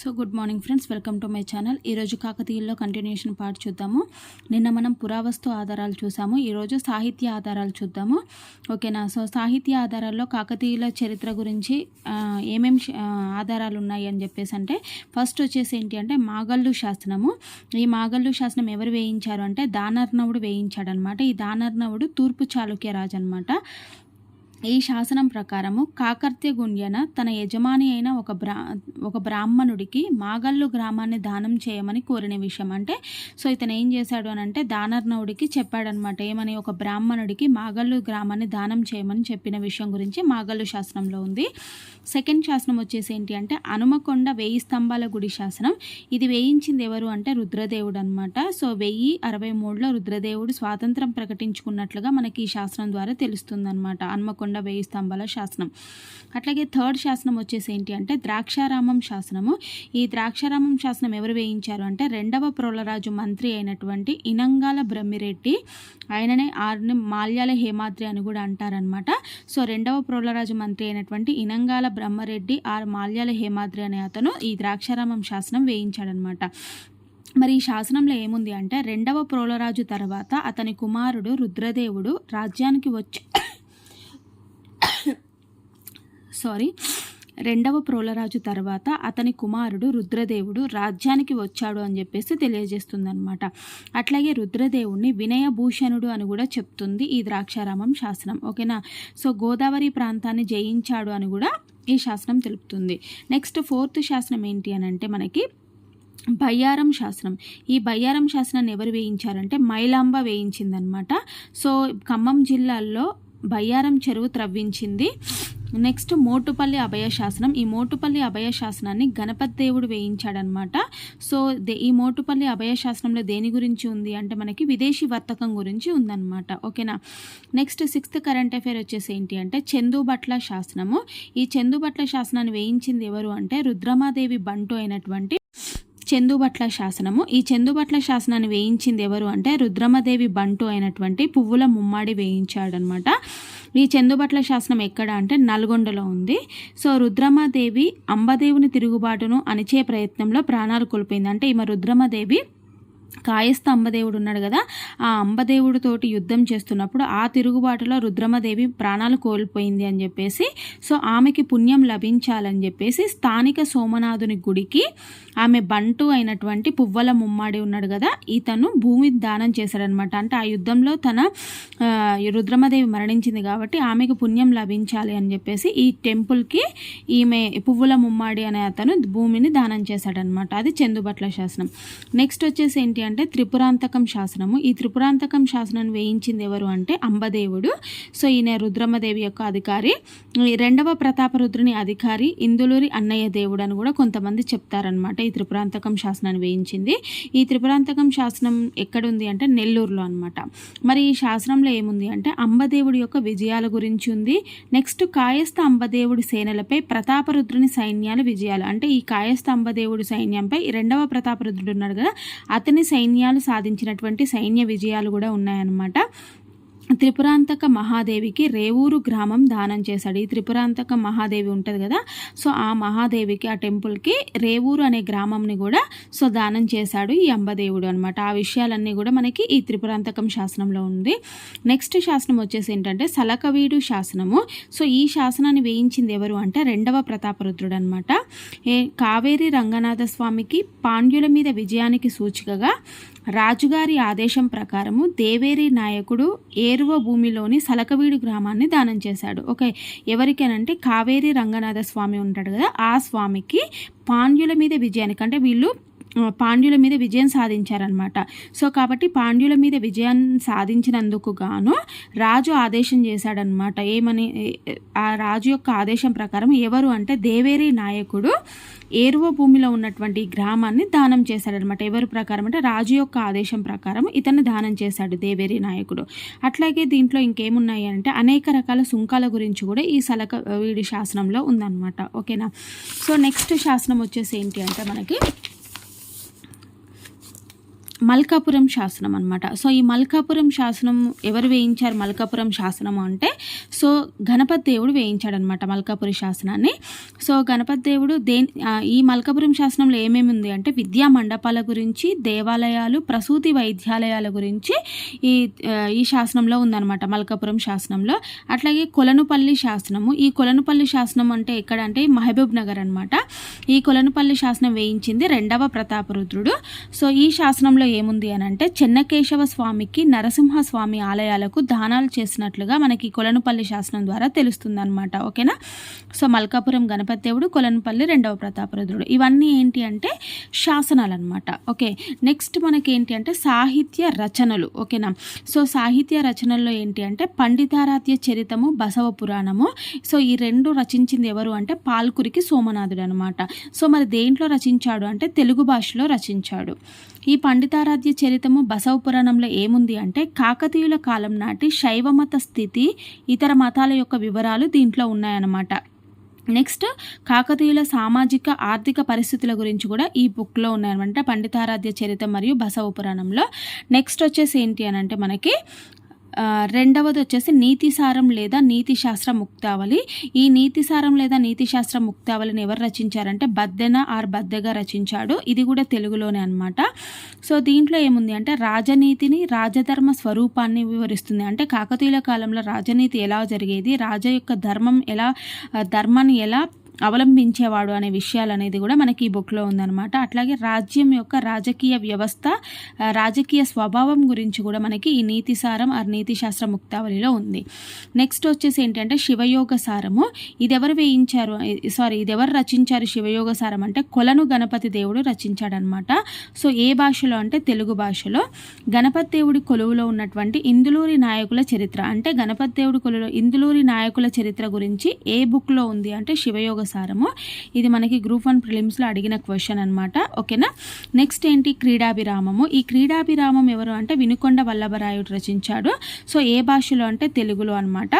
So good morning friends welcome to my channel. ఈరోజు కాకతీయుల్లో continuation part చూద్దాము. నిన్న మనం పురావస్తు ఆధారాలు చూసాము. ఈరోజు సాహిత్య ఆధారాలు చూద్దాము. ఓకేనా? సో సాహిత్య ఆధారాల్లో కాకతీయుల చరిత్ర గురించి ఏమేమి ఆధారాలు ఉన్నాయి అని చెప్పేసి అంటే ఫస్ట్ వచ్చేసి ఏంటి అంటే మాగల్లు శాసనము. ఈ మాగల్లు శాసనం ఎవరు వేయించారు అంటే దానర్నవుడు వేయించాడనమాట. ఈ దానర్నవుడు తూర్పు చాళుక్య రాజు అనమాట ఈ శాసనం ప్రకారము కాకర్త్య గుండ్యన తన యజమాని అయిన ఒక బ్రా ఒక బ్రాహ్మణుడికి మాగల్లు గ్రామాన్ని దానం చేయమని కోరిన విషయం. అంటే సో ఇతను ఏం చేశాడు అని అంటే దానర్నవుడికి చెప్పాడనమాట. ఏమని? ఒక బ్రాహ్మణుడికి మాగల్లు గ్రామాన్ని దానం చేయమని చెప్పిన విషయం గురించి మాగల్లు శాసనంలో ఉంది. సెకండ్ శాసనం వచ్చేసి ఏంటి అంటే హనుమకొండ వెయ్యి స్తంభాల గుడి శాసనం. ఇది వేయించింది ఎవరు అంటే రుద్రదేవుడు అనమాట సో వెయ్యి అరవై మూడులో రుద్రదేవుడు స్వాతంత్రం ప్రకటించుకున్నట్లుగా మనకి ఈ శాసనం ద్వారా తెలుస్తుంది అనమాట హనుమకొండ కొండ వేయి స్తంభాల శాసనం. అట్లాగే థర్డ్ శాసనం వచ్చేసి ఏంటి అంటే ద్రాక్షారామం శాసనము. ఈ ద్రాక్షారామం శాసనం ఎవరు వేయించారు అంటే రెండవ ప్రోలరాజు మంత్రి అయినటువంటి ఇనంగాల బ్రహ్మిరెడ్డి. ఆయననే ఆరుని మాల్యాల హేమాద్రి అని కూడా అంటారనమాట సో రెండవ ప్రోలరాజు మంత్రి అయినటువంటి ఇనంగాల బ్రహ్మరెడ్డి ఆర్ మాల్యాల హేమాద్రి అనే అతను ఈ ద్రాక్షారామం శాసనం వేయించాడనమాట మరి ఈ శాసనంలో ఏముంది అంటే రెండవ ప్రోలరాజు తర్వాత అతని కుమారుడు రుద్రదేవుడు రాజ్యానికి వచ్చి సారీ రెండవ ప్రోలరాజు తర్వాత అతని కుమారుడు రుద్రదేవుడు రాజ్యానికి వచ్చాడు అని చెప్పేసి తెలియజేస్తుందనమాట అట్లాగే రుద్రదేవుడిని వినయభూషణుడు అని కూడా చెప్తుంది ఈ ద్రాక్షారామం శాసనం. ఓకేనా? సో గోదావరి ప్రాంతాన్ని జయించాడు అని కూడా ఈ శాసనం తెలుపుతుంది. నెక్స్ట్ ఫోర్త్ శాసనం ఏంటి అని అంటే మనకి బయ్యారం శాసనం. ఈ బయ్యారం శాసనాన్ని ఎవరు వేయించారంటే మైలాంబ వేయించిందనమాట సో ఖమ్మం జిల్లాల్లో బయ్యారం చెరువు త్రవ్వించింది. నెక్స్ట్ మోటుపల్లి అభయ శాసనం. ఈ మోటుపల్లి అభయ శాసనాన్ని గణపతి దేవుడు వేయించాడనమాట. సో ఈ మోటుపల్లి అభయ శాసనంలో దేని గురించి ఉంది అంటే మనకి విదేశీ వర్తకం గురించి ఉందన్నమాట. ఓకేనా? నెక్స్ట్ సిక్స్త్ కరెంట్ అఫేర్ వచ్చేసి ఏంటి అంటే చందుబట్ల శాసనము. ఈ చందుబట్ల శాసనాన్ని వేయించింది ఎవరు అంటే రుద్రమాదేవి బంటు అయినటువంటి చందుబట్ల శాసనము. ఈ చందుబట్ల శాసనాన్ని వేయించింది ఎవరు అంటే రుద్రమదేవి బంటు అయినటువంటి పువ్వుల ముమ్మాడి వేయించాడనమాట. ఈ చందుబట్ల శాసనం ఎక్కడ అంటే నల్గొండలో ఉంది. సో రుద్రమదేవి అంబదేవుని తిరుగుబాటును అణిచే ప్రయత్నంలో ప్రాణాలు కోల్పోయింది. అంటే ఈమె రుద్రమదేవి కాయస్థ అంబదేవుడు ఉన్నాడు కదా ఆ అంబదేవుడితోటి యుద్ధం చేస్తున్నప్పుడు ఆ తిరుగుబాటులో రుద్రమదేవి ప్రాణాలు కోల్పోయింది అని చెప్పేసి సో ఆమెకి పుణ్యం లభించాలని చెప్పేసి స్థానిక సోమనాథుని గుడికి ఆమె బంటు అయినటువంటి పువ్వల ముమ్మాడి ఉన్నాడు కదా ఇతను భూమి దానం చేశాడనమాట అంటే ఆ యుద్ధంలో తన రుద్రమదేవి మరణించింది కాబట్టి ఆమెకు పుణ్యం లభించాలి అని చెప్పేసి ఈ టెంపుల్కి ఈమె పువ్వుల ముమ్మాడి అనే అతను భూమిని దానం చేశాడనమాట అది చందుబట్ల శాసనం. నెక్స్ట్ వచ్చేసి ఏంటి ఏంటి అంటే త్రిపురాంతకం శాసనము. ఈ త్రిపురాంతకం శాసనాన్ని వేయించింది ఎవరు అంటే అంబదేవుడు. సో ఈయన రుద్రమదేవి యొక్క అధికారి. రెండవ ప్రతాపరుద్రుని అధికారి ఇందులూరి అన్నయ్య దేవుడు అని కూడా కొంతమంది చెప్తారనమాట ఈ త్రిపురాంతకం శాసనాన్ని వేయించింది. ఈ త్రిపురాంతకం శాసనం ఎక్కడుంది అంటే నెల్లూరులో అనమాట మరి ఈ శాసనంలో ఏముంది అంటే అంబదేవుడి యొక్క విజయాల గురించి ఉంది. నెక్స్ట్ కాయస్థ అంబదేవుడి సేనలపై ప్రతాపరుద్రుని సైన్యాలు విజయాలు. అంటే ఈ కాయస్థ అంబదేవుడి సైన్యంపై రెండవ ప్రతాపరుద్రుడు ఉన్నాడు కదా అతని సైన్యాలు సాధించినటువంటి సైన్య విజయాలు కూడా ఉన్నాయన్నమాట. త్రిపురాంతక మహాదేవికి రేవూరు గ్రామం దానం చేశాడు. ఈ త్రిపురాంతక మహాదేవి ఉంటుంది కదా సో ఆ మహాదేవికి ఆ టెంపుల్కి రేవూరు అనే గ్రామంని కూడా సో దానం చేశాడు ఈ అంబదేవుడు అనమాట ఆ విషయాలన్నీ కూడా మనకి ఈ త్రిపురాంతకం శాసనంలో ఉంది. నెక్స్ట్ శాసనం వచ్చేసి ఏంటంటే సలకవీడు శాసనము. సో ఈ శాసనాన్ని వేయించింది ఎవరు అంటే రెండవ ప్రతాపరుద్రుడు అనమాట కావేరి రంగనాథ స్వామికి పాండ్యుల మీద విజయానికి సూచికగా రాజుగారి ఆదేశం ప్రకారము దేవేరి నాయకుడు ఏరువ భూమిలోని సలకవీడు గ్రామాన్ని దానం చేశాడు. ఓకే ఎవరికేనంటే కావేరి రంగనాథ స్వామి ఉంటాడు కదా ఆ స్వామికి పాండ్యుల మీద విజయానికి అంటే వీళ్ళు పాండ్యుల మీద విజయం సాధించారనమాట సో కాబట్టి పాండ్యుల మీద విజయం సాధించినందుకు గాను రాజు ఆదేశం చేశాడనమాట ఏమని ఆ రాజు యొక్క ఆదేశం ప్రకారం ఎవరు అంటే దేవేరి నాయకుడు ఏరువ భూమిలో ఉన్నటువంటి గ్రామాన్ని దానం చేశాడనమాట ఎవరి ప్రకారం అంటే రాజు యొక్క ఆదేశం ప్రకారం ఇతన్ని దానం చేశాడు దేవేరి నాయకుడు. అట్లాగే దీంట్లో ఇంకేమున్నాయి అంటే అనేక రకాల సుంకాల గురించి కూడా ఈ సలక వీడి శాసనంలో ఉందన్నమాట. ఓకేనా? సో నెక్స్ట్ శాసనం వచ్చేసి ఏంటి అంటే మనకి మల్కాపురం శాసనం అనమాట సో ఈ మల్కాపురం శాసనం ఎవరు వేయించారు? మల్కాపురం శాసనం అంటే సో గణపతి దేవుడు వేయించాడనమాట మల్కాపురి శాసనాన్ని. సో గణపతి దేవుడు దే ఈ మల్కాపురం శాసనంలో ఏమేమి ఉంది అంటే విద్యా మండపాల గురించి దేవాలయాలు ప్రసూతి వైద్యాలయాల గురించి ఈ ఈ శాసనంలో ఉందన్నమాట మల్కాపురం శాసనంలో. అట్లాగే కొలనుపల్లి శాసనము. ఈ కొలనుపల్లి శాసనం అంటే ఎక్కడ అంటే మహబూబ్ నగర్ అనమాట ఈ కొలనుపల్లి శాసనం వేయించింది రెండవ ప్రతాపరుద్రుడు. సో ఈ శాసనంలో ఏముంది అని అంటే చెన్నకేశవ స్వామికి నరసింహస్వామి ఆలయాలకు దానాలు చేసినట్లుగా మనకి కొలనుపల్లి శాసనం ద్వారా తెలుస్తుంది అనమాట ఓకేనా? సో మల్కాపురం గణపతి దేవుడు కొలనుపల్లి రెండవ ప్రతాపరుద్రుడు. ఇవన్నీ ఏంటి అంటే శాసనాలు అనమాట ఓకే? నెక్స్ట్ మనకి ఏంటి అంటే సాహిత్య రచనలు. ఓకేనా? సో సాహిత్య రచనల్లో ఏంటి అంటే పండితారాధ్య చరితము బసవ పురాణము. సో ఈ రెండు రచించింది ఎవరు అంటే పాల్కురికి సోమనాథుడు అనమాట సో మరి దేంట్లో రచించాడు అంటే తెలుగు భాషలో రచించాడు. ఈ పండితారాధ్య చరితము బసవ పురాణంలో ఏముంది అంటే కాకతీయుల కాలం నాటి శైవమత స్థితి ఇతర మతాల యొక్క వివరాలు దీంట్లో ఉన్నాయన్నమాట. నెక్స్ట్ కాకతీయుల సామాజిక ఆర్థిక పరిస్థితుల గురించి కూడా ఈ బుక్లో ఉన్నాయన్నమాట పండితారాధ్య చరిత్ర మరియు బసవ పురాణంలో. నెక్స్ట్ వచ్చేసి ఏంటి అని అంటే మనకి రెండవది వచ్చేసి నీతిసారం లేదా నీతిశాస్త్ర ముక్తావళి. ఈ నీతిసారం లేదా నీతిశాస్త్ర ముక్తావళిని ఎవరు రచించారంటే బద్దెన ఆర్ బద్దెగా రచించాడు. ఇది కూడా తెలుగులోనే అనమాట సో దీంట్లో ఏముంది అంటే రాజనీతిని రాజధర్మ స్వరూపాన్ని వివరిస్తుంది. అంటే కాకతీయుల కాలంలో రాజనీతి ఎలా జరిగేది రాజ యొక్క ధర్మం ఎలా ధర్మాన్ని ఎలా అవలంబించేవాడు అనే విషయాలు అనేది కూడా మనకి ఈ బుక్లో ఉందన్నమాట. అట్లాగే రాజ్యం యొక్క రాజకీయ వ్యవస్థ రాజకీయ స్వభావం గురించి కూడా మనకి ఈ నీతి సారం ఆ నీతి శాస్త్ర ముక్తావళిలో ఉంది. నెక్స్ట్ వచ్చేసి ఏంటంటే శివయోగ సారము. ఇది ఎవరు వేయించారు సారీ ఇది ఎవరు రచించారు శివయోగ సారం అంటే కొలను గణపతి దేవుడు రచించాడనమాట సో ఏ భాషలో అంటే తెలుగు భాషలో. గణపతి దేవుడి కొలువులో ఉన్నటువంటి ఇందులూరి నాయకుల చరిత్ర అంటే గణపతి దేవుడి కొలువులో ఇందులూరి నాయకుల చరిత్ర గురించి ఏ బుక్లో ఉంది అంటే శివయోగ సారము. ఇది మనకి గ్రూప్ వన్ ప్రిలిమ్స్లో అడిగిన క్వశ్చన్ అనమాట ఓకేనా? నెక్స్ట్ ఏంటి? క్రీడాభిరామము. ఈ క్రీడాభిరామం ఎవరు అంటే వినుకొండ వల్లభరాయుడు రచించాడు. సో ఏ భాషలో అంటే తెలుగులో అనమాట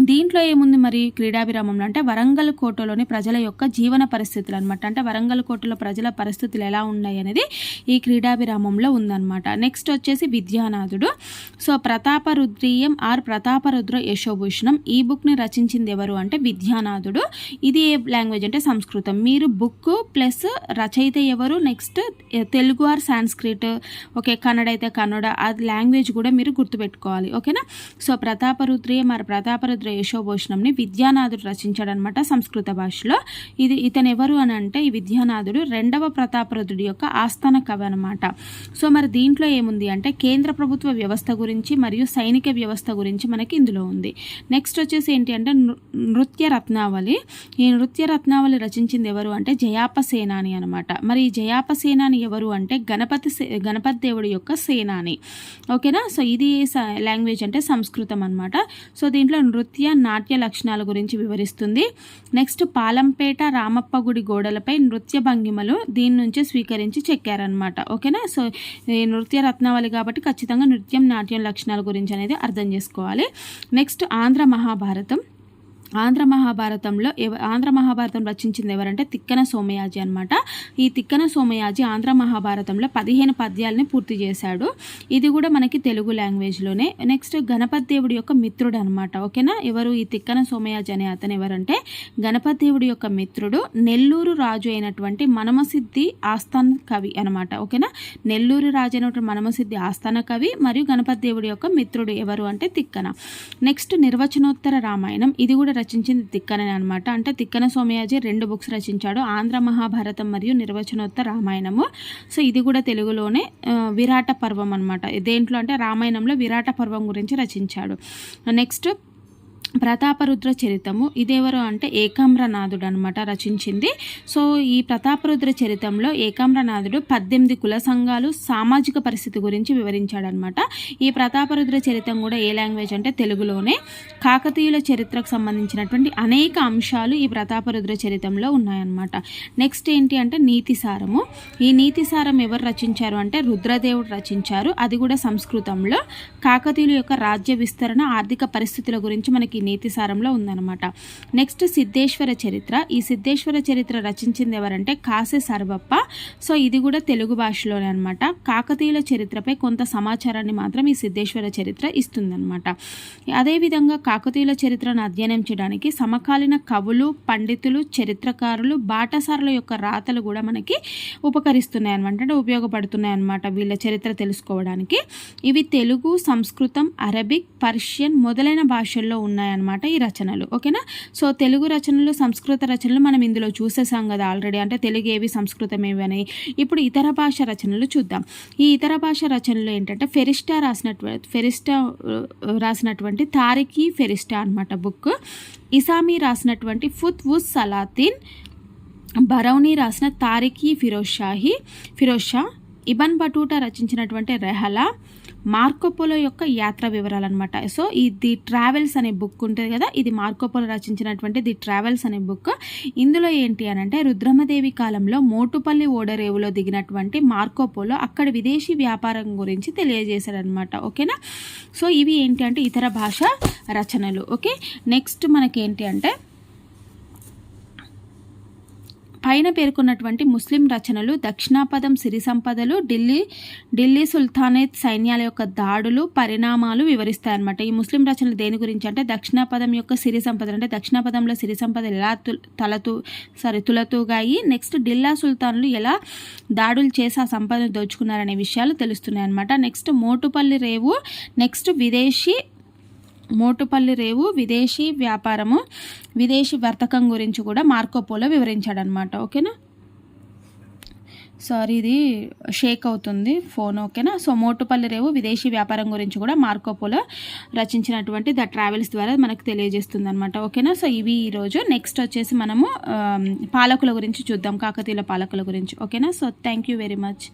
దీంట్లో ఏముంది మరి క్రీడాభిరామంలో? అంటే వరంగల్ కోటలోని ప్రజల యొక్క జీవన పరిస్థితులు అనమాట అంటే వరంగల్ కోటలో ప్రజల పరిస్థితులు ఎలా ఉన్నాయి అనేది ఈ క్రీడాభిరామంలో ఉందన్నమాట. నెక్స్ట్ వచ్చేసి విద్యానాథుడు. సో ప్రతాపరుద్రీయం ఆర్ ప్రతాపరుద్ర యశోభూషణం ఈ బుక్ని రచించింది ఎవరు అంటే విద్యానాథుడు. ఇది ఏ లాంగ్వేజ్ అంటే సంస్కృతం. మీరు బుక్ ప్లస్ రచయిత ఎవరు? Next Telugu or Sanskrit. Okay Kannada అయితే కన్నడ. ఆ లాంగ్వేజ్ కూడా మీరు గుర్తుపెట్టుకోవాలి. ఓకేనా? సో ప్రతాపరుద్రీయం ఆర్ ప్రతాపరుద్ర సముద్ర యశోభూషణంని విద్యానాథుడు రచించాడనమాట సంస్కృత భాషలో. ఇది ఇతను ఎవరు అని అంటే ఈ విద్యానాథుడు రెండవ ప్రతాపరుద్రుడి యొక్క ఆస్థాన కవి అనమాట సో మరి దీంట్లో ఏముంది అంటే కేంద్ర ప్రభుత్వ వ్యవస్థ గురించి మరియు సైనిక వ్యవస్థ గురించి మనకి ఇందులో ఉంది. నెక్స్ట్ వచ్చేసి ఏంటి అంటే నృత్య రత్నావళి. ఈ నృత్య రత్నావళి రచించింది ఎవరు అంటే జయాప సేనాని అనమాట మరి ఈ జయాప సేనాని ఎవరు అంటే గణపతి గణపతి దేవుడి యొక్క సేనాని. ఓకేనా? సో ఇది లాంగ్వేజ్ అంటే సంస్కృతం అనమాట సో దీంట్లో నృత్య నృత్య నాట్య లక్షణాల గురించి వివరిస్తుంది. నెక్స్ట్ పాలంపేట రామప్ప గుడి గోడలపై నృత్య భంగిమలు దీని నుంచి స్వీకరించి చెక్కారనమాట ఓకేనా? సో ఈ నృత్య రత్నావళి కాబట్టి ఖచ్చితంగా నృత్యం నాట్యం లక్షణాల గురించి అనేది అర్థం చేసుకోవాలి. నెక్స్ట్ ఆంధ్ర మహాభారతం. ఆంధ్ర మహాభారతంలో ఎవ ఆంధ్ర మహాభారతం రచించింది ఎవరంటే తిక్కన సోమయాజి అనమాట ఈ తిక్కన సోమయాజి ఆంధ్ర మహాభారతంలో పదిహేను పద్యాలని పూర్తి చేశాడు. ఇది కూడా మనకి తెలుగు లాంగ్వేజ్లోనే నెక్స్ట్ గణపతి దేవుడి యొక్క మిత్రుడు అనమాట ఓకేనా? ఎవరు ఈ తిక్కన సోమయాజి అనే అతను ఎవరంటే గణపతి దేవుడి యొక్క మిత్రుడు నెల్లూరు రాజు అయినటువంటి మనమసిద్ధి ఆస్థాన కవి అనమాట ఓకేనా? నెల్లూరు రాజు అయినటువంటి మనమసిద్ధి ఆస్థాన కవి మరియు గణపతి దేవుడి యొక్క మిత్రుడు ఎవరు అంటే తిక్కన. నెక్స్ట్ నిర్వచనోత్తర రామాయణం. ఇది కూడా రచించింది తిక్కనే అనమాట అంటే తిక్కన సోమయాజీ రెండు బుక్స్ రచించాడు. ఆంధ్ర మహాభారతం మరియు నిర్వచనోత్తర రామాయణము. సో ఇది కూడా తెలుగులోనే విరాట పర్వం అనమాట దేంట్లో అంటే రామాయణంలో విరాట పర్వం గురించి రచించాడు. నెక్స్ట్ ప్రతాపరుద్ర చరితము ఇదెవరు అంటే ఏకామ్రనాథుడు అనమాట రచించింది. సో ఈ ప్రతాపరుద్ర చరితంలో ఏకామ్రనాథుడు పద్దెనిమిది కుల సంఘాలు సామాజిక పరిస్థితి గురించి వివరించాడనమాట ఈ ప్రతాపరుద్ర చరితం కూడా ఏ లాంగ్వేజ్ అంటే తెలుగులోనే. కాకతీయుల చరిత్రకు సంబంధించినటువంటి అనేక అంశాలు ఈ ప్రతాపరుద్ర చరితంలో ఉన్నాయన్నమాట. నెక్స్ట్ ఏంటి అంటే నీతిసారము ఈ నీతిసారం ఎవరు రచించారు అంటే రుద్రదేవుడు రచించారు. అది కూడా సంస్కృతంలో. కాకతీయుల యొక్క రాజ్య విస్తరణ ఆర్థిక పరిస్థితుల గురించి మనకి నీతి సారంలో ఉందన్నమాట. నెక్స్ట్ సిద్ధేశ్వర చరిత్ర. ఈ సిద్ధేశ్వర చరిత్ర రచించింది ఎవరంటే కాసే సర్వప్ప. సో ఇది కూడా తెలుగు భాషలోనే అనమాట కాకతీయుల చరిత్రపై కొంత సమాచారాన్ని మాత్రం ఈ సిద్ధేశ్వర చరిత్ర ఇస్తుందన్నమాట. అదేవిధంగా కాకతీయుల చరిత్రను అధ్యయనం చేయడానికి సమకాలీన కవులు పండితులు చరిత్రకారులు బాటసారుల యొక్క రాతలు కూడా మనకి ఉపకరిస్తున్నాయి అనమాట అంటే ఉపయోగపడుతున్నాయి అనమాట వీళ్ళ చరిత్ర తెలుసుకోవడానికి. ఇవి తెలుగు సంస్కృతం అరబిక్ పర్షియన్ మొదలైన భాషల్లో ఉన్నాయి ఉన్నాయన్నమాట ఈ రచనలు ఓకేనా? సో తెలుగు రచనలు సంస్కృత రచనలు మనం ఇందులో చూసేసాం కదా ఆల్రెడీ. అంటే తెలుగు ఏవి సంస్కృతం ఏవి అని. ఇప్పుడు ఇతర భాష రచనలు చూద్దాం. ఈ ఇతర భాష రచనలు ఏంటంటే ఫెరిస్టా రాసినటువంటి ఫెరిస్టా రాసినటువంటి తారిఖీ ఫెరిస్టా అనమాట బుక్. ఇసామీ రాసినటువంటి ఫుత్ ఉస్ సలాతీన్. బరౌనీ రాసిన తారిఖీ ఫిరోజ్ షాహీ ఫిరోజ్ షా. ఇబన్ బటూటా రచించినటువంటి రెహలా. మార్కోపోలో యొక్క యాత్ర వివరాలు అనమాట సో ఈ ది ట్రావెల్స్ అనే బుక్ ఉంటుంది కదా ఇది మార్కోపోలో రచించినటువంటి ది ట్రావెల్స్ అనే బుక్. ఇందులో ఏంటి అని అంటే రుద్రమదేవి కాలంలో మోటుపల్లి ఓడరేవులో దిగినటువంటి మార్కోపోలో అక్కడ విదేశీ వ్యాపారం గురించి తెలియజేశారనమాట ఓకేనా? సో ఇవి ఏంటి అంటే ఇతర భాష రచనలు. ఓకే? నెక్స్ట్ మనకేంటి అంటే పైన పేర్కొన్నటువంటి ముస్లిం రచనలు దక్షిణాపదం సిరి సంపదలు ఢిల్లీ ఢిల్లీ సుల్తానేత్ సైన్యాల యొక్క దాడులు పరిణామాలు వివరిస్తాయి అనమాట ఈ ముస్లిం రచనలు దేని గురించి అంటే దక్షిణాపదం యొక్క సిరి సంపదలు అంటే దక్షిణాపదంలో సిరి సంపదలు ఎలా తలతూ సారీ తులతూగాయి నెక్స్ట్ ఢిల్లా సుల్తాన్లు ఎలా దాడులు చేసి ఆ సంపదను దోచుకున్నారనే విషయాలు తెలుస్తున్నాయి అనమాట నెక్స్ట్ మోటుపల్లి రేవు నెక్స్ట్ విదేశీ మోటుపల్లి రేవు విదేశీ వ్యాపారము విదేశీ వర్తకం గురించి కూడా మార్కోపోలో వివరించాడనమాట ఓకేనా? సారీ ఇది షేక్ అవుతుంది ఫోన్ ఓకేనా? సో మోటుపల్లి రేవు విదేశీ వ్యాపారం గురించి కూడా మార్కోపోలో రచించినటువంటి ద ట్రావెల్స్ ద్వారా మనకు తెలియజేస్తుంది అనమాట ఓకేనా? సో ఇవి ఈరోజు నెక్స్ట్ వచ్చేసి మనము పాలకుల గురించి చూద్దాం కాకతీయుల పాలకుల గురించి ఓకేనా? So thank you very much